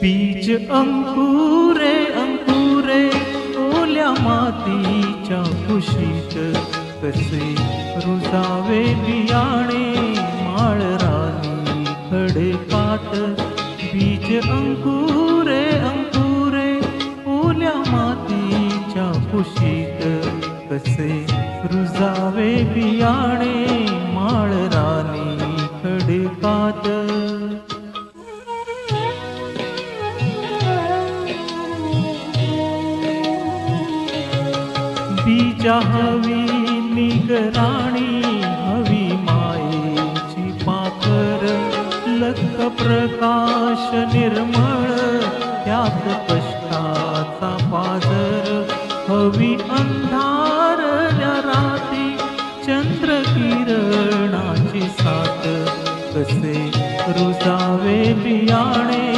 बीज अंकुरे अंकुरे ओल्या मातीच्या कुशीत कसे रुजावे बियाणे माळ रानी खडकात बीज अंकुरे अंकुरे ओल्या मातीच्या कुशीत कसे रुजावे बियाणे माळ रानी खडकात तिच्या हवी निगराणी हवी मायेची पाखर लख प्रकाश निर्मळ त्यात कष्टाचा पाजर. हवी अंधार राती चंद्र किरणाची साथ. कसे रुजावे बियाणे